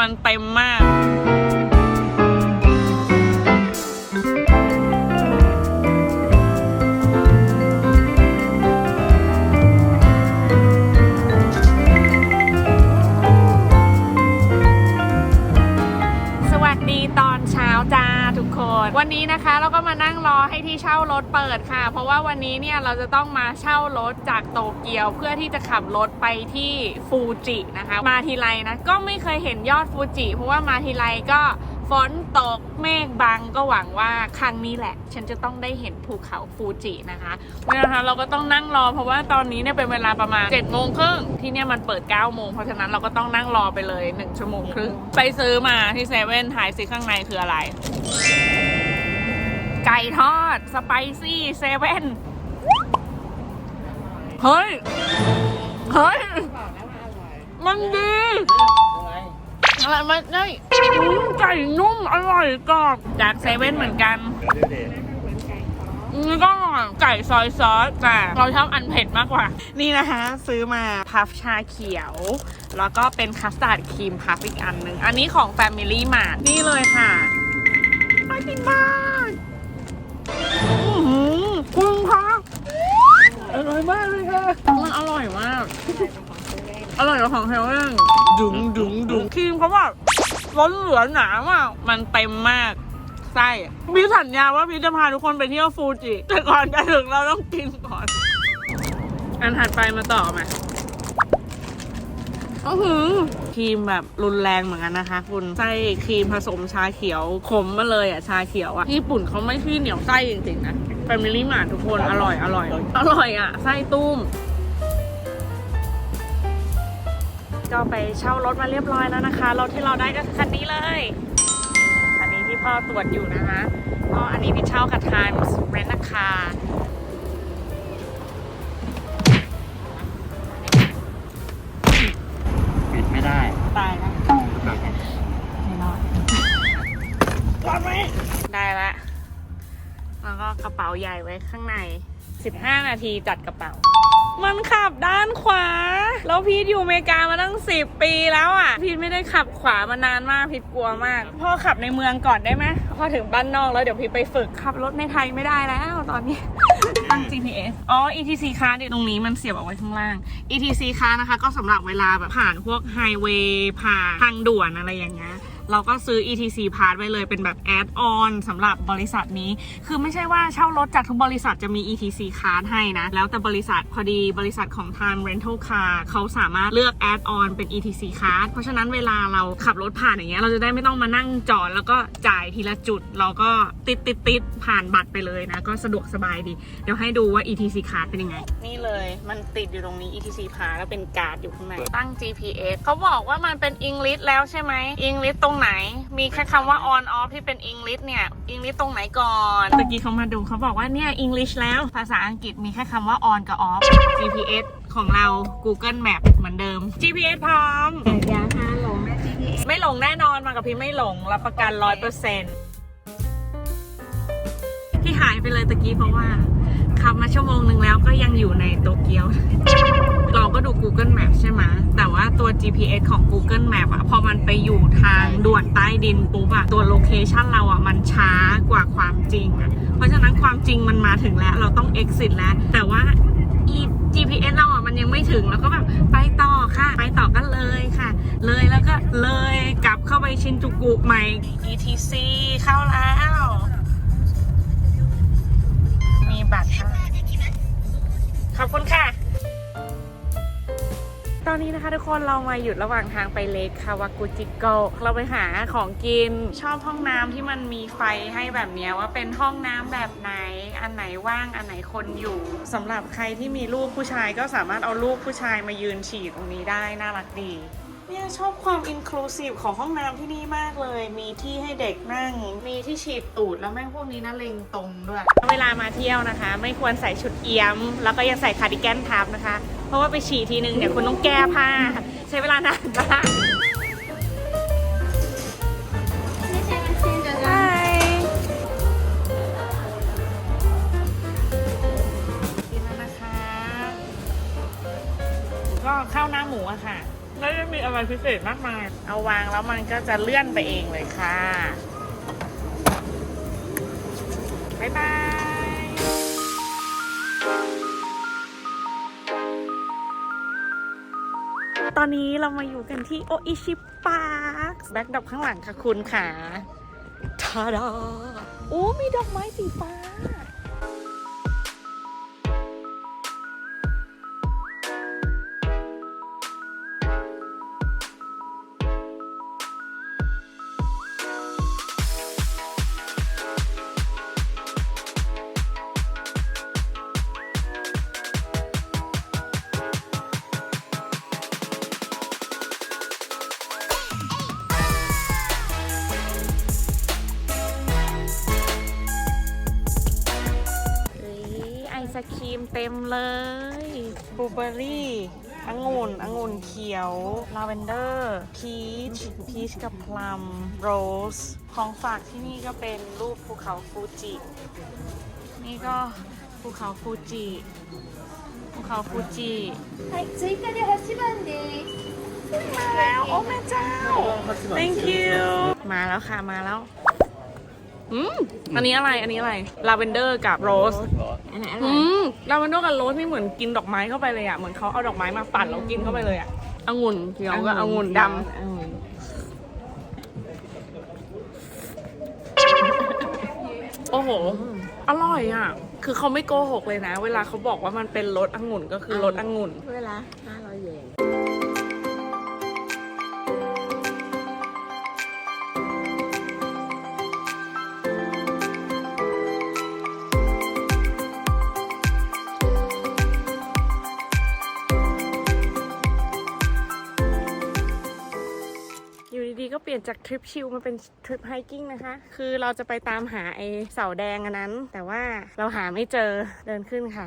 มันเต็มมาก วันนี้นะคะเราก็มานั่งรอให้ที่เช่ารถเปิดค่ะ เพราะว่าวันนี้เนี่ยเราจะต้องมาเช่ารถจากโตเกียว เพื่อที่จะขับรถไปที่ฟูจินะคะ มาทีไรนะก็ไม่เคยเห็นยอดฟูจิ เพราะว่ามาทีไรก็ฝนตกเมฆบังก็หวังว่าครั้งนี้แหละ ฉันจะต้องได้เห็นภูเขาฟูจินะคะเนี่ยนะคะ เราก็ต้องนั่งรอเพราะว่าตอนนี้เนี่ยเป็นเวลาประมาณ7จ็ดโมงครึ่งที่เนี่ยมันเปิด9ก้าโมงเพราะฉะนั้นเราก็ต้องนั่งรอไปเลย1ชั่วโมงครึ่งไปซื้อมาที่เซเว่นถ่ายซิข้างในคืออะไร ไก่ทอด สไปซี่เซเว่น เฮ้ย เฮ้ย มันดีอะไรมันได้อืมไก่นุ่ม อร่อยกรอบจากเซเว่นเหมือนกันนี่ก็อร่อยไก่ซอยซอสแต่เราชอบอันเผ็ดมากกว่า นี่นะคะ ซื้อมาพัฟชาเขียว แล้วก็เป็นคัสตาร์ดครีมพัฟอีกอันหนึ่ง อันนี้ของ Family Mart นี่เลยค่ะน่ากินมากอื้อหือ คุณคะอร่อยมากเลยค่ะมันอร่อยมาก อร่อยกว่าของเฮลเว่นดุงดุงดุงครีมเขาแบบล้นเหลือหนามากมันเต็มมากไส้อะพี่สัญญาว่าพี่จะพาทุกคนไปเที่ยวฟูจิแต่ก่อนจะถึงเราต้องกินก่อน อันถัดไปมาต่อมาอื้อหือครีมแบบรุนแรงเหมือนกันนะคะ คุณไส้ครีมผสมชาเขียวขมมาเลยอะชาเขียวอะญี่ปุ่นเขาไม่ขี้เหนียวไส้จริงๆนะแฟมิลี่มาทุกคน อร่อย อร่อย อร่อยอะ ไส้ตุ้ม ก็ไปเช่ารถมาเรียบร้อยแล้วนะคะ รถที่เราได้ก็คือคันนี้เลย คันนี้ที่พ่อตรวจอยู่นะคะก็อันนี้พี่เช่ากับ Times Rent a Car ปิดไม่ได้ ตายแล้วไม่รอดรอดไหมได้ละแล้ว ก็กระเป๋าใหญ่ไว้ข้างใน 15 นาทีจัดกระเป๋า มันขับด้านขวา แล้วพีทอยู่อเมริกามาตั้ง 10 ปีแล้วอะ พีทไม่ได้ขับขวามานานมาก พีทกลัวมาก พ่อขับในเมืองก่อนได้ไหมพอถึงบ้านนอกแล้วเดี๋ยวพีทไปฝึกขับรถในไทยไม่ได้แล้วตอนนี้ตั้ง GPS อ๋อ ETC คาร์ดตรงนี้มันเสียบเอาไว้ข้างล่าง ETC คาร์นะคะ ก็สำหรับเวลาแบบผ่านพวกไฮเวย์ผ่านทางด่วนอะไรอย่างเงี้ย เราก็ซื้อ ETC Pass ไว้เลยเป็นแบบแอดออนสำหรับบริษัทนี้ คือไม่ใช่ว่าเช่ารถจากทุกบริษัทจะมี ETC Card ให้นะ แล้วแต่บริษัทพอดีบริษัทของ Time Rental Car เขาสามารถเลือกแอดออนเป็น ETC Card เพราะฉะนั้นเวลาเราขับรถผ่านอย่างเงี้ยเราจะได้ไม่ต้องมานั่งจอดแล้วก็จ่ายทีละจุด เราก็ติดติดติดผ่านบัตรไปเลยนะ ก็สะดวกสบายดี เดี๋ยวให้ดูว่า ETC Card เป็นยังไง นี่เลยมันติดอยู่ตรงนี้ ETC Pass แล้วเป็นการ์ดอยู่ข้างในตั้ง GPS เขาบอกว่ามันเป็น English แล้วใช่ไหม English ตรงไหน มีแค่คำว่า on off ที่เป็น English เนี่ย English ตรงไหนก่อนตะกี้เขามาดูเขาบอกว่าเนี่ย English แล้ว ภาษาอังกฤษมีแค่คำว่า on กับ off GPS ของเรา Google Map เหมือนเดิม GPS พร้อมยาฮาหลงแม่ GPS ไม่หลงแน่นอนมากับพี่ไม่หลง รับประกันร้อยเปอร์เซ็นต์ที่หายไปเลยตะกี้เพราะว่าขับมาชั่วโมงหนึ่งแล้วก็ยังอยู่ในโตเกียว เราก็ดู Google Map ใช่ไหมแต่ว่าตัว GPS ของ Google Map อะพอมันไปอยู่ทางด่วนใต้ดินปุ๊บอะตัวโลเคชันเราอะมันช้ากว่าความจริงอะเพราะฉะนั้นความจริงมันมาถึงแล้ว เราต้อง exit แล้ว แต่ว่า GPS เราอะมันยังไม่ถึงแล้วก็แบบไปต่อค่ะ ไปต่อกันเลยค่ะ เลยแล้วก็เลยกลับเข้าไปชินจูกุใหม่ ETC เข้าแล้ว มีบัตรค่ะขอบคุณค่ะ อนนี้นะคะ ทุกคนเรามาหยุดระหว่างทางไปเลคคาวากุจิโกเราไปหาของกิน ชอบห้องน้ำที่มันมีไฟให้แบบนี้ว่าเป็นห้องน้ำแบบไหน อันไหนว่าง อันไหนคนอยู่สำหรับใครที่มีลูกผู้ชายก็สามารถเอาลูกผู้ชายมายืนฉี่ตรงนี้ได้ น่ารักดีเนี่ยชอบความอินคลูซีฟของห้องน้ำที่นี่มากเลย มีที่ให้เด็กนั่ง มีที่ฉีดตูดแล้วแม่งพวกนี้น่าเลงตรงด้วย เวลามาเที่ยวนะคะ ไม่ควรใส่ชุดเอี้ยม แล้วก็ยังใส่คาร์ดิแกนทับนะคะ เพราะว่าไปฉี่ทีนึงเนี่ยคุณต้องแก้ผ้า ใช้เวลานานมากไม่ใช่มันเส้นจะใช่กินแล้วนะคะก็ข้าวหน้าหมูอะค่ะ ไม่ได้มีอะไรอะไรพิเศษมากมาย เอาวางแล้วมันก็จะเลื่อนไปเองเลยค่ะ อนนี้เรามาอยู่กันที่โออิชิปาร์คแบ็คดอกข้างหลังค่ะคุณค่ะทาดาโอ้มีดอกไม้สีฟ้า ลูเบอร์รี่องุ่นองุ่นเขียว ลาเวนเดอร์ พีช พีชกับพลัม โรส ของฝากที่นี่ก็เป็นรูปภูเขาฟูจิ นี่ก็ภูเขาฟูจิ ภูเขาฟูจิ はい、追加で8番です。 มาแล้ว โอ้แม่เจ้า thank you มาแล้วค่ะ มาแล้ว อืม อันนี้อะไร อันนี้อะไร ลาเวนเดอร์กับโรส อั นไหนอร่อือยมลาเวนเดอร์กับโรสนี่เหมือนกินดอกไม้เข้าไปเลยอะ เหมือนเขาเอาดอกไม้มาปั่นแล้วกินเข้าไปเลยอะองุ่นเขียวกับองุ่นดำโอ้โห อร่อยอะ คือเขาไม่โกหกเลยนะ เวลาเขาบอกว่ามันเป็นรสองุ่นก็คือรสองุ่น เวลา500เยน ยนจากทริปชิลมาเป็นทริปไฮกิ้งนะคะ คือเราจะไปตามหาไอเสาแดงอันนั้น แต่ว่าเราหาไม่เจอเดินขึ้นค่ะ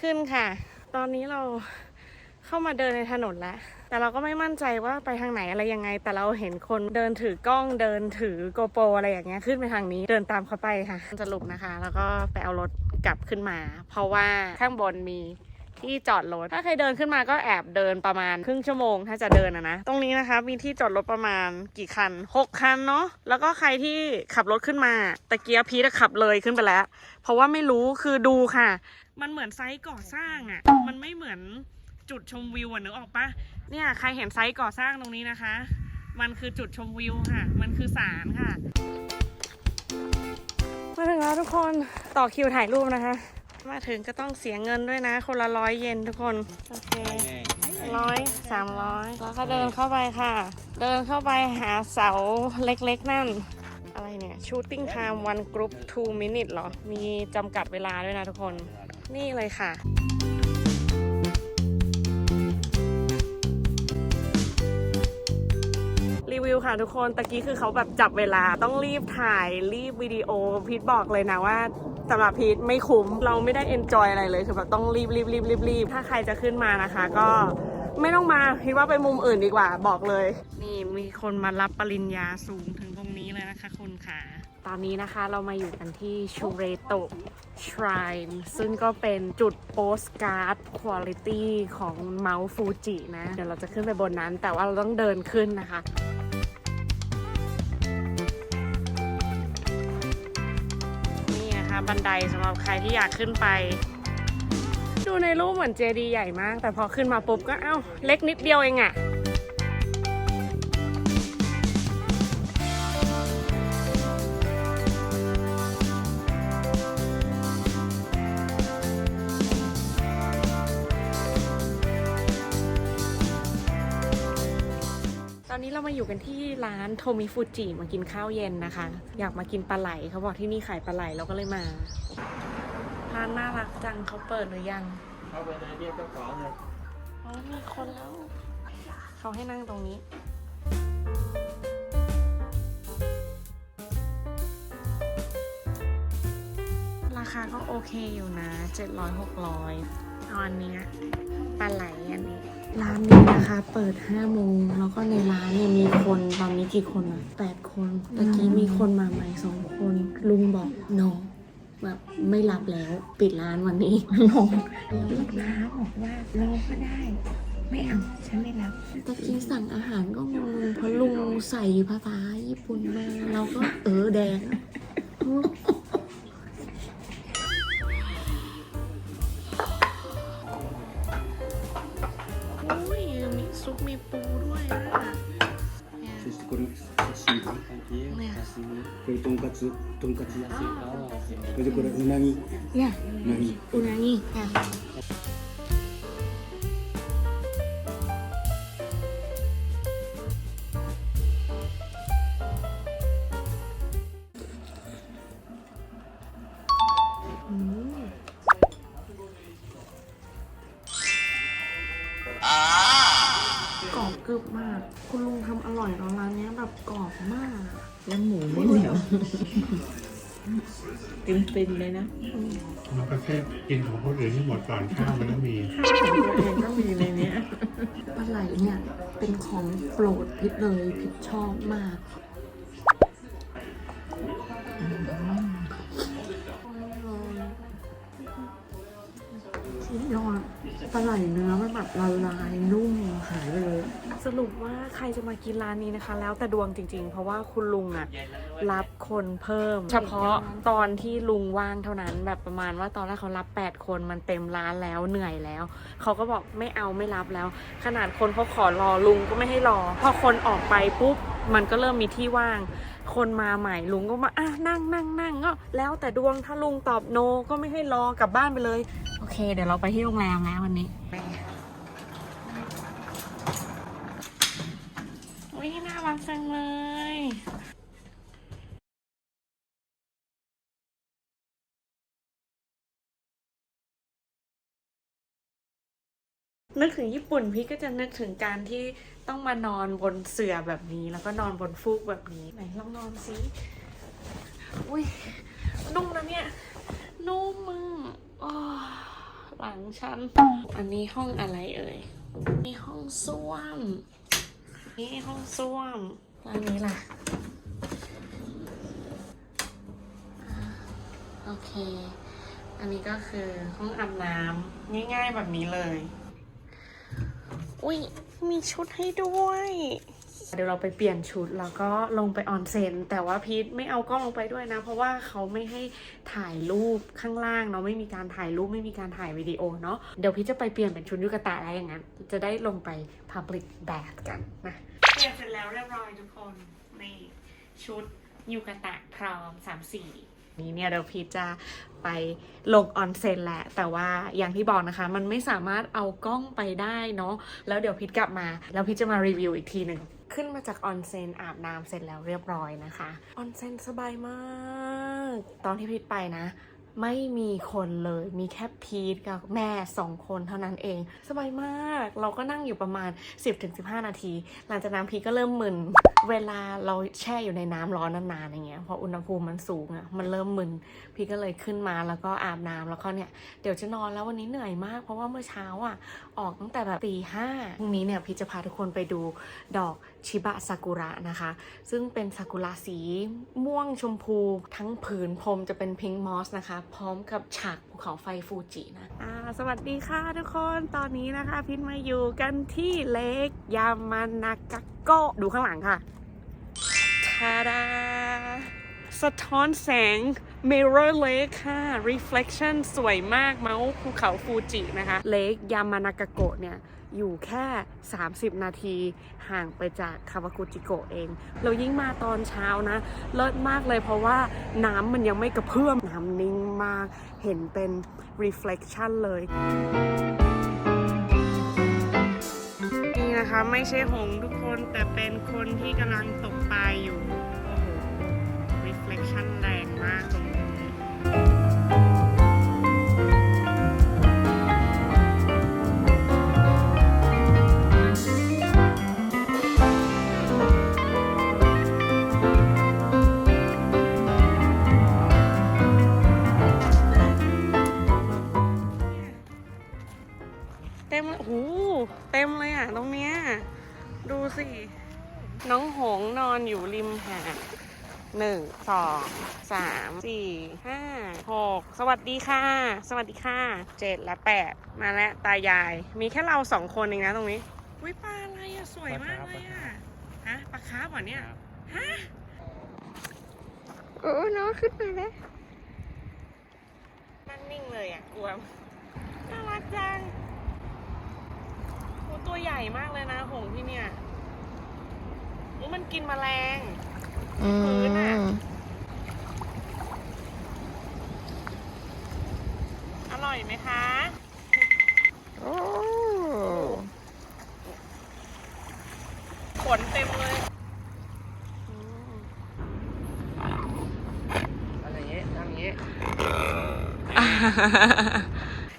ขึ้นค่ะ ตอนนี้เราเข้ามาเดินในถนนแล้ว แต่เราก็ไม่มั่นใจว่าไปทางไหนอะไรยังไง แต่เราเห็นคนเดินถือกล้องเดินถือโกโปรอะไรอย่างเงี้ยขึ้นไปทางนี้ เดินตามเขาไปค่ะสรุปนะคะ แล้วก็ไปเอารถกลับขึ้นมา เพราะว่าข้างบนมี ที่จอดรถ ถ้าใครเดินขึ้นมาก็แอบเดินประมาณครึ่งชั่วโมง ถ้าจะเดินอะนะ ตรงนี้นะคะมีที่จอดรถประมาณกี่คันหกคันเนาะ แล้วก็ใครที่ขับรถขึ้นมาตะเกียบพีทขับเลยขึ้นไปแล้ว เพราะว่าไม่รู้คือดูค่ะ มันเหมือนไซต์ก่อสร้างอะ่ะ มันไม่เหมือนจุดชมวิวอะนึกออกปะเนี่ยใครเห็นไซต์ก่อสร้างตรงนี้นะคะ มันคือจุดชมวิวค่ะ มันคือศาลค่ะมาถึงแล้วทุกคนต่อคิวถ่ายรูปนะคะ มาถึงก็ต้องเสียเงินด้วยนะ คนละร้อยเยนทุกคน โอเคร้อยสามร้อยแล้วก็เดินเข้าไปค่ะ เดินเข้าไปหาเสาเล็กๆนั่น อะไรเนี่ย shooting time one group two minute เหรอ มีจำกัดเวลาด้วยนะทุกคน นี่เลยค่ะ วิวค่ะทุกคนตะกี้คือเขาแบบจับเวลาต้องรีบถ่ายรีบวิดีโอพีทบอกเลยนะว่าสำหรับพีทไม่คุ้มเราไม่ได้เอนจอยอะไรเลยคือแบบต้องรีบรีบรีบรีบรีบถ้าใครจะขึ้นมานะคะ ก็ไม่ต้องมาพีทว่าไปมุมอื่นดีกว่าบอกเลย นี่มีคนมารับปริญญาสูงถึงตรงนี้เลยนะคะคุณค่ะ ตอนนี้นะคะเรามาอยู่กันที่ชูเรโตะ Shrine ซึ่งก็เป็นจุดโปสการ์ดคุณภาพของเมาส์ฟูจินะ เดี๋ยวเราจะขึ้นไปบนนั้น แต่ว่าเราต้องเดินขึ้นนะคะ บันไดสำหรับใครที่อยากขึ้นไป ดูในรูปเหมือนเจดีย์ใหญ่มาก แต่พอขึ้นมาปุ๊บก็เอ้า เล็กนิดเดียวเองอะต เรามาอยู่กันที่ร้านโทมิฟูจิมากินข้าวเย็นนะคะ อยากมากินปลาไหลเขาบอกที่นี่ขายปลาไหลเราก็เลยมาร้านน่ารักจังเขาเปิดหรือยังเข้าไปเลยเรียกเจ้าของเลยอ๋อมีคนแล้ว เขาให้นั่งตรงนี้ราคาก็โอเคอยู่นะ 700 600 เอาอันเนี้ยปลาไหลอันนี้ ร้านนี้นะคะ เปิด5โมงแล้วก็ในร้านเนี่ยมีคนตอนนี้กี่คนอะ8คนตะกี้มีคนมาใหม่สองคน ลุงบอก no แบบไม่รับแล้วปิดร้านวันนี้งงลูกค้าบอกว่ารอก็ได้ ไม่เอาฉันไม่รับตะกี้สั่งอาหารก็งงเพราะลุงใส่ภาษาญี่ปุ่นมาเราก็เออแดง ซุปมีปูด้วยอ่ะ そしてこれ刺身ね刺身これとんかつとんかつ野菜それでこれうなぎ เนี่ย うなぎ อุนางิอ่ะ อร่อยเนาะร้านเนี้ยแบบกรอบมากอะแล้วหมูไม่เหนียวติมติมๆเลยนะมันก็แค่กินของคนอื่นที่หมดก่อนข้าวมันก็มีของตัวเองก็มีในเนี้ยปลาไหลเนี่ยเป็นของโปรดพิษเลยพิษชอบมาก ปลาไหลเนื้อมันแบบละลายนุ่มหายไปเลยสรุปว่าใครจะมากินร้านนี้นะคะ แล้วแต่ดวงจริง ๆ เพราะว่าคุณลุงอะรับ คนเพิ่ม เฉพาะตอนที่ลุงว่างเท่านั้น แบบประมาณว่าตอนแรกเขารับ 8 คนมันเต็มร้านแล้วเหนื่อยแล้ว เขาก็บอกไม่เอาไม่รับแล้ว ขนาดคนเขาขอรอลุงก็ไม่ให้รอ พอคนออกไปปุ๊บมันก็เริ่มมีที่ว่าง คนมาใหม่ลุงก็มาอะนั่งนั่งนั่งก็แล้วแต่ดวงถ้าลุงตอบโนก็ไม่ให้รอกลับบ้านไปเลย โอเค เดี๋ยวเราไปที่โรงแรมแล้ววันนี้วิน่ารักจังเลย นึกถึงญี่ปุ่นพี่ก็จะนึกถึงการที่ต้องมานอนบนเสื่อแบบนี้ แล้วก็นอนบนฟูกแบบนี้ไหนลองนอนสิอุ้ยนุ่มนะเนี่ยนุ่มมึงอ๋อหลังฉัน อันนี้ห้องอะไรเอ่ยนี่ห้องส้วม นี่ห้องส้วมอันนี้ล่ะ โอเค อันนี้ก็คือห้องอาบน้ำง่ายๆแบบนี้เลย อุ้ยมีชุดให้ด้วย เดี๋ยวเราไปเปลี่ยนชุดแล้วก็ลงไปออนเซ็นแต่ว่าพีทไม่เอากล้องลงไปด้วยนะ เพราะว่าเขาไม่ให้ถ่ายรูปข้างล่างเนาะไม่มีการถ่ายรูปไม่มีการถ่ายวิดีโอเนาะเดี๋ยวพีทจะไปเปลี่ยนเป็นชุดยุกตะอะไรอย่างนั้น จะได้ลงไป Public Bath กันนะเปลี่ยนเสร็จแล้วเรียบร้อยทุกคนนี่ชุดยูกตะพร้อมสามสี่ นี้เนี่ยเดี๋ยวพีทจะไปลงออนเซ็นแหละ แต่ว่าอย่างที่บอกนะคะ มันไม่สามารถเอากล้องไปได้เนาะแล้วเดี๋ยวพีทกลับมา แล้วพีทจะมารีวิวอีกทีหนึ่งขึ้นมาจากออนเซ็นอาบน้ำเสร็จแล้วเรียบร้อยนะคะออนเซ็นสบายมาก ตอนที่พีทไปนะ ไม่มีคนเลย มีแค่พีทกับแม่สองคนเท่านั้นเอง สบายมาก เราก็นั่งอยู่ประมาณ 10-15 นาที หลังจากนั้นพีทก็เริ่มมึน เวลาเราแช่อยู่ในน้ำร้อนนานๆอย่างเงี้ย พออุณหภูมิมันสูงอะ่ะ มันเริ่มมึน พีก็เลยขึ้นมาแล้วก็อาบน้ำแล้วก็เนี่ย เดี๋ยวจะนอนแล้ววันนี้เหนื่อยมาก เพราะว่าเมื่อเช้าอะ ออกตั้งแต่แบบตีห้าพรุ่งนี้เนี่ยพีจะพาทุกคนไปดูดอก ชิบะซากุระนะคะ ซึ่งเป็นซากุระสีม่วงชมพู ทั้งผืนพรมจะเป็นพิงค์มอสนะคะ พร้อมกับฉากภูเขาไฟฟูจินะอ่าสวัสดีค่ะทุกคนตอนนี้นะคะ พินมาอยู่กันที่เลกยามานากะโกะดูข้างหลังค่ะทาดาสะท้อนแสง Mirror Lake ค่ะ Reflection สวยมากเมาส์ภูเขาฟูจินะคะ เลกยามานากะโกะเนี่ย อยู่แค่ 30 นาทีห่างไปจากคาวากุจิโกเอง เรายิ่งมาตอนเช้านะ เลิศมากเลยเพราะว่าน้ำมันยังไม่กระเพื่อม น้ำนิ่งมาก เห็นเป็น reflection เลย นี่นะคะไม่ใช่หงทุกคนแต่เป็นคนที่กำลังตกปลาอยู่ สวัสดีค่ะ สวัสดีค่ะเจ็ดและแปดมาแล้วตายาย มีแค่เราสองคนเองนะตรงนี้อุ้ยปลาอะไรอะสวยมากเลยอะฮะปลาคาร์ฟเหรอเนี่ยฮะโอ้น้องขึ้นมาแล้วนั่งนิ่งเลยอะกลัวน่ารักจังโอ้ตัวใหญ่มากเลยนะหงส์ที่เนี่ยโอ้มันกินแมลงพื้นอะ ร่อยไหมคะโอ้ขนเต็มเลยอะไรเงี้ยทำอย่างเงี้ย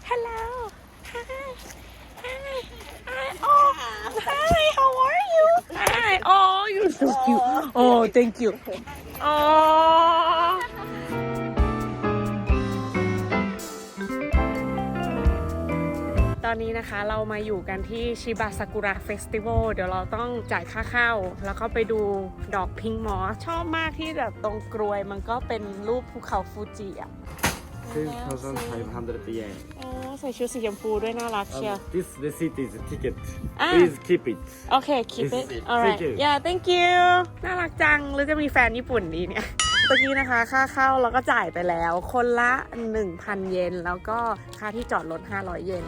Hello Hi Hi Hi Oh Hi How are you Hi Oh you're so cute Oh thank you Oh ตอนนี้นะคะเรามาอยู่กันที่ชิบะซากุระเฟสติวัลเดี๋ยวเราต้องจ่ายค่าเข้า แล้วก็ไปดูดอกพิงมอสชอบมากที่แบบตรงกรวยมันก็เป็นรูปภูเขาฟูจิอะ6,500 yen. โอ้ใส่ชุดสีชมพูด้วยน่ารักเชียว Um, this receipt is ticket. Ah. Please keep it. โอเค keep it This is it. alright Thank you. yeah thank you น่ารักจัง หรือจะมีแฟนญี่ปุ่นดีเนี่ยเมื่อกี้นะคะ ค่าเข้าเราก็จ่ายไปแล้ว คนละ 1,000 เยน แล้วก็ค่าที่จอดรถ 500 เยน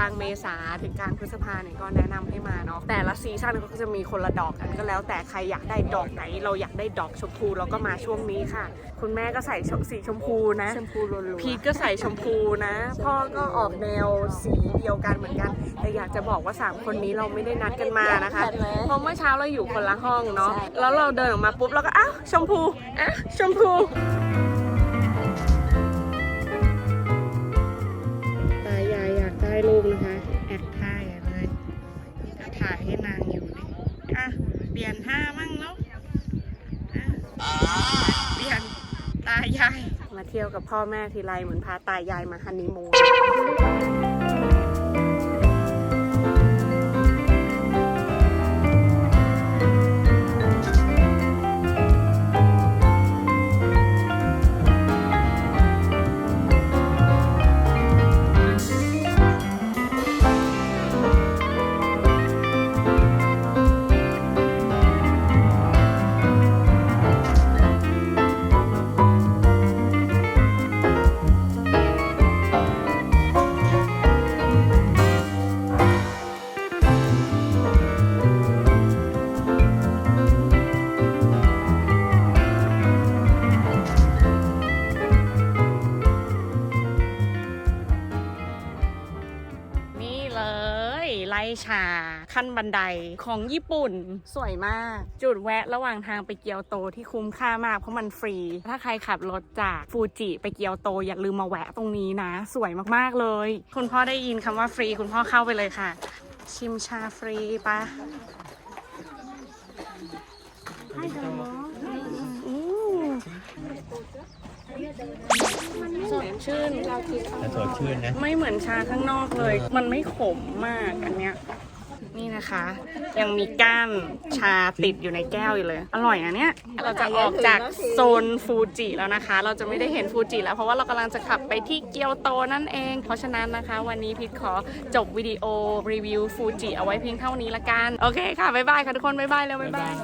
ลางเมษาถึงกลางพฤษภาเนี่ยก็แนะนำให้มาเนาะแต่ละซีซั่นก็จะมีคนละดอกกันก็แล้ว แต่ใครอยากได้ดอกไหน เราอยากได้ดอกชมพูเราก็มาช่วงนี้ค่ะ คุณแม่ก็ใส่ชมสีชมพูนะชมพูรัวๆพีทก็ใส่ชมพูนะ พ่อก็ออกแนวสีเดียวกันเหมือนกัน แต่อยากจะบอกว่า 3 คนนี้เราไม่ได้นัดกันมานะคะเพราะเมื่อเช้าเราอยู่คนละห้องเนาะแล้วเราเดินออกมาปุ๊บเราก็อ้าวชมพูอะชมพูายาย มาเที่ยวกับพ่อแม่ทีไรเหมือนพาตายายมาฮันนีมูน ชา ขั้นบันไดของญี่ปุ่น สวยมาก จุดแวะระหว่างทางไปเกียวโตที่คุ้มค่ามากเพราะมันฟรี ถ้าใครขับรถจากฟูจิไปเกียวโตอย่าลืมมาแวะตรงนี้นะ สวยมากๆเลย คุณพ่อได้ยินคำว่าฟรี คุณพ่อเข้าไปเลยค่ะ ชิมชาฟรีปะให้เดินอืม สดชื่น แต่สดชื่นนะ ไม่เหมือนชาข้างนอกเลย มันไม่ขมมากอันเนี้ย นี่นะคะ ยังมีก้านชาติดอยู่ในแก้วอยู่เลย อร่อยนะเนี่ย เราจะออกจากโซนฟูจิแล้วนะคะ เราจะไม่ได้เห็นฟูจิแล้ว เพราะว่าเรากำลังจะขับไปที่เกียวโตนั่นเอง เพราะฉะนั้นนะคะ วันนี้พิทขอจบวิดีโอรีวิวฟูจิเอาไว้เพียงเท่านี้ละกัน โอเคค่ะ บ๊ายบายค่ะทุกคน บ๊ายบายแล้วบ๊ายบาย